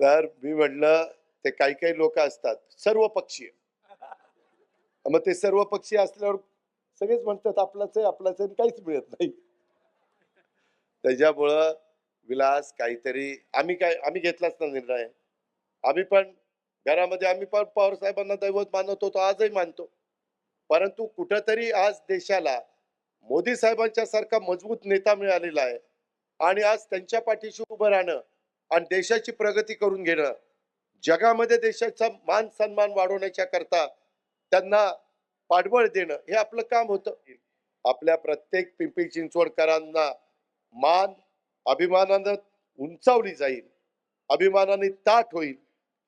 तर मी म्हटलं ते काही काही लोक असतात सर्व पक्षीय मग ते सर्व पक्षीय असल्यावर सगळेच म्हणतात आपलाच आहे आपलाच आहे काहीच मिळत नाही. त्याच्यामुळं विलास काहीतरी आम्ही काय आम्ही घेतलाच ना निर्णय. आम्ही पण घरामध्ये आम्ही पण पवार साहेबांना दैवत मानत होतो आजही मानतो. परंतु कुठंतरी आज देशाला मोदी साहेबांच्या सारखा मजबूत नेता मिळालेला आहे. आणि आज त्यांच्या पाठीशी उभं राहणं आणि देशाची प्रगती करून घेणं जगामध्ये देशाचा मान सन्मान वाढवण्याच्या करता त्यांना पाठबळ देणं हे आपलं काम होतं. आपल्या प्रत्येक पिंपरी चिंचवडकरांना मान अभिमानानं उंचावली जाईल. अभिमानाने ताट होईल.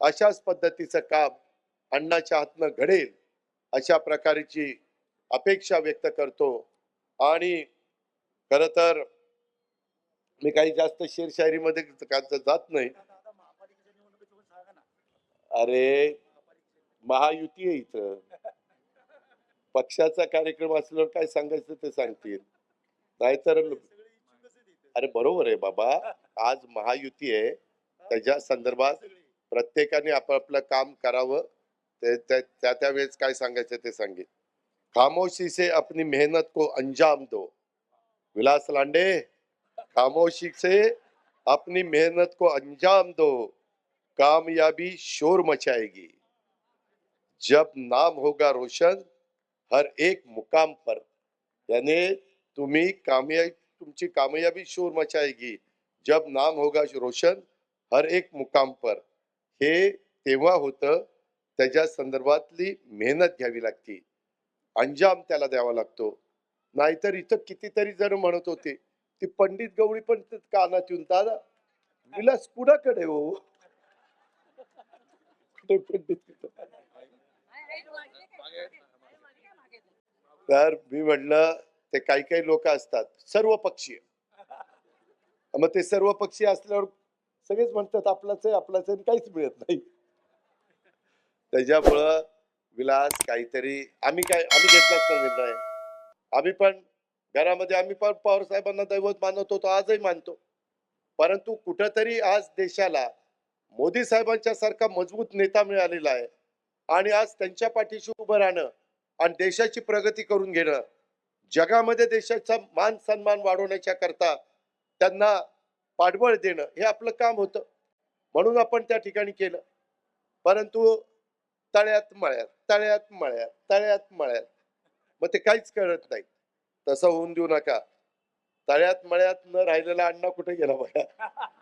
अशाच पद्धतीचं काम अण्णाच्या हातनं घडेल अशा प्रकारची अपेक्षा व्यक्त करतो. आणि खरं तर मी काही जास्त शेरशायरीमध्ये जात नाही. अरे महायुती आहे इथं. पक्षाचा कार्यक्रम असल्यावर काय सांगायचं ते सांगतील. नाहीतर अरे बरोबर आहे बाबा. आज महायुती आहे. त्याच्या संदर्भात प्रत्येकाने आपापलं काम करावं. ते त्या त्या त्या वेळेस काय सांगायचं ते सांगेल. खामोशी से अपनी मेहनत को अंजाम दो. विलास लांडे! खामोशी से अपनी मेहनत को अंजाम दो कामयाबी शोर मचाएगी। जब नाम होगा रोशन हर एक मुकाम पर। यानी तुम्ही कामयाबी तुमची कामयाबी शोर मचाएगी। जब नाम होगा रोशन हर एक मुकाम पर। हे तेव्हा होतं त्याच्या संदर्भातली मेहनत घ्यावी लागते। अंजाम त्याला द्यावा लागतो। नाहीतर इथं कितीतरी जण म्हणत होते ती पंडित गवळी पण काना कानात येऊन दादा विलास कुणाकडे हो? पंडित तर मी म्हटलं ते काही काही लोक असतात सर्व पक्षीय मग ते सर्व पक्षी असल्यावर सगळेच म्हणतात आपलाच आहे आपलाच आहे काहीच मिळत नाही. त्याच्यामुळं विलास काहीतरी आम्ही काय आम्ही घेतलाच ना निर्णय. आम्ही पण घरामध्ये आम्ही पण पवार साहेबांना दैवत मानत होतो आजही मानतो. परंतु कुठंतरी आज देशाला मोदी साहेबांच्या सारखा मजबूत नेता मिळालेला आहे. आणि आज त्यांच्या पाठीशी उभं राहणं आणि देशाची प्रगती करून घेणं जगामध्ये देशाचा मान सन्मान वाढवण्याच्या करता त्यांना पाठबळ देणं हे आपलं काम होतं. म्हणून आपण त्या ठिकाणी केलं. परंतु तळ्यात मळ्यात तळ्यात मळ्यात तळ्यात मळ्यात. मग ते काहीच कळत नाही. तसं होऊन देऊ नका. तळ्यात मळ्यात न राहिलेला अण्णा कुठे गेला बघा?